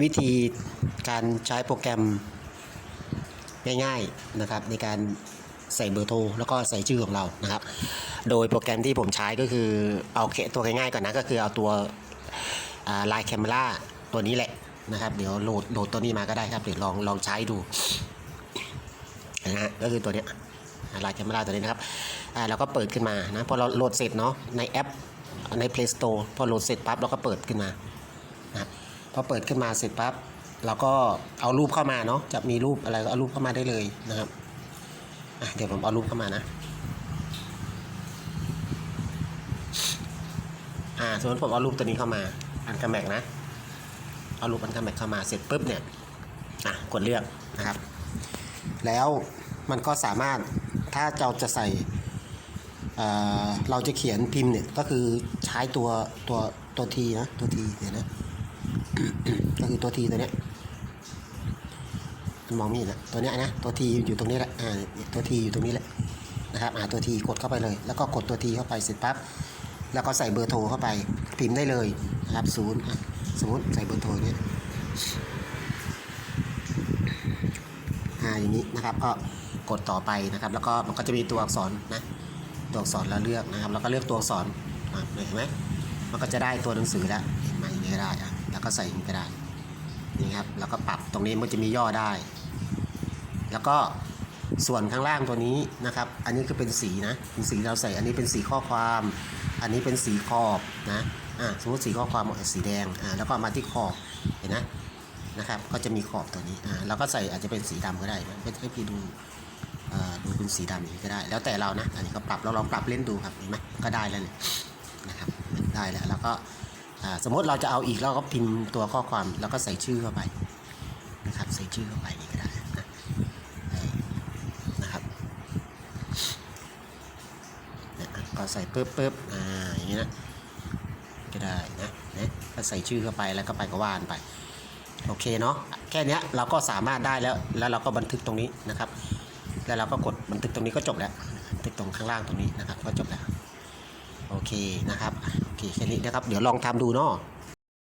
วิธีการใช้โปรแกรมง่ายๆนะครับในการใส่เบอร์โทรแล้วก็ใส่ชื่อของเรานะครับ โดยโปรแกรมที่ผมใช้ก็คือเอาแค่ตัวง่ายๆก่อนนะก็คือเอาตัวไลน์แคมราตัวนี้แหละนะครับ เดี๋ยวโหลดโหลดตัวนี้มาก็ได้ครับเดี๋ยวลองลองใช้ดูนะฮะก็คือตัวเนี้ยไลน์แคมราตัวนี้นะครับอ่าเราก็เปิดขึ้นมานะพอเราโหลดเสร็จเนาะในแอปใน Play Store พอโหลดเสร็จปั๊บเราก็เปิดขึ้นมานะครับ พอเปิดขึ้นมาเสร็จปั๊บเราก็เอารูปเข้ามาเนาะจะมีรูปอะไรก็เอารูปเข้ามาได้เลยนะครับอะเดี๋ยวผมเอารูปเข้ามานะอ่าสมมติผมเอารูปตัวนี้เข้ามา อันกระแมกนะเอารูปอันกระแมกเข้ามาเสร็จปุ๊บเนี่ยอะกดเลือกนะครับ แล้วมันก็สามารถถ้าเราจะใส่เอ่อเราจะเขียนพิมพ์เนี่ยก็คือใช้ตัวตัวตัวทีนะตัวทีเดี๋ยวนะ ก็คือตัวทีตัวเนี้ยมันมองไม่เห็นนะตัวเนี้ยนะตัวทีอยู่ตรงนี้แหละอ่าตัวทีอยู่ตรงนี้แหละนะครับอ่าตัวทีกดเข้าไปเลย แล้วก็กดตัวทีเข้าไปเสร็จปั๊บแล้วก็ใส่เบอร์โทรเข้าไปพิมพ์ได้เลยนะครับศูนย์สมมติใส่เบอร์โทรเนี่ยอ่าอย่างนี้นะครับก็กดต่อไปนะครับ แล้วก็มันก็จะมีตัวอักษรนะตัวอักษรเราเลือกนะครับ แล้วก็เลือกตัวอักษรอะเห็นไหมมันก็จะได้ตัวหนังสือแล้วเห็นไหมอย่างนี้ได้อะ แล้วก็ใส่อย่างนี้ก็ได้นี่ครับแล้วก็ปรับตรงนี้มันจะมีย่อได้ แล้วก็ส่วนข้างล่างตัวนี้นะครับ อันนี้คือเป็นสีนะเป็นสีเราใส่อันนี้เป็นสีข้อความ อันนี้เป็นสีขอบนะอ่าสมมติสีข้อความสีแดงอ่าแล้วก็มาที่ขอบเห็นนะนะครับ ก็จะมีขอบตัวนี้อ่าเราก็ใส่อาจจะเป็นสีดำก็ได้นะไม่ให้พี่ดูอ่าดูเป็นสีดำอย่างนี้ก็ได้ แล้วแต่เรานะ อันนี้ก็ปรับเราลองปรับเล่นดูครับเห็นไหมก็ได้แล้วเนี่ยนะครับได้แล้วแล้วก็ สมมติเราจะเอาอีกเราก็พิมพ์ตัวข้อความแล้วก็ใส่ชื่อเข้าไปนะครับใส่ชื่อเข้าไปนี่ก็ได้นะครับก็ใส่ปุ๊บปุ๊บอ่าอย่างนี้นะก็ได้นะนะก็ใส่ชื่อเข้าไปแล้วก็ไปก็ว่านไปโอเคเนาะแค่นี้เราก็สามารถได้แล้วแล้วเราก็บันทึกตรงนี้นะครับ แล้วเราก็กดบันทึกตรงนี้ก็จบแล้วบันทึกตรงข้างล่างตรงนี้นะครับก็จบแล้ว เคนะครับโอเคแค่นี้นะครับ เดี๋ยวลองทำดูเนาะ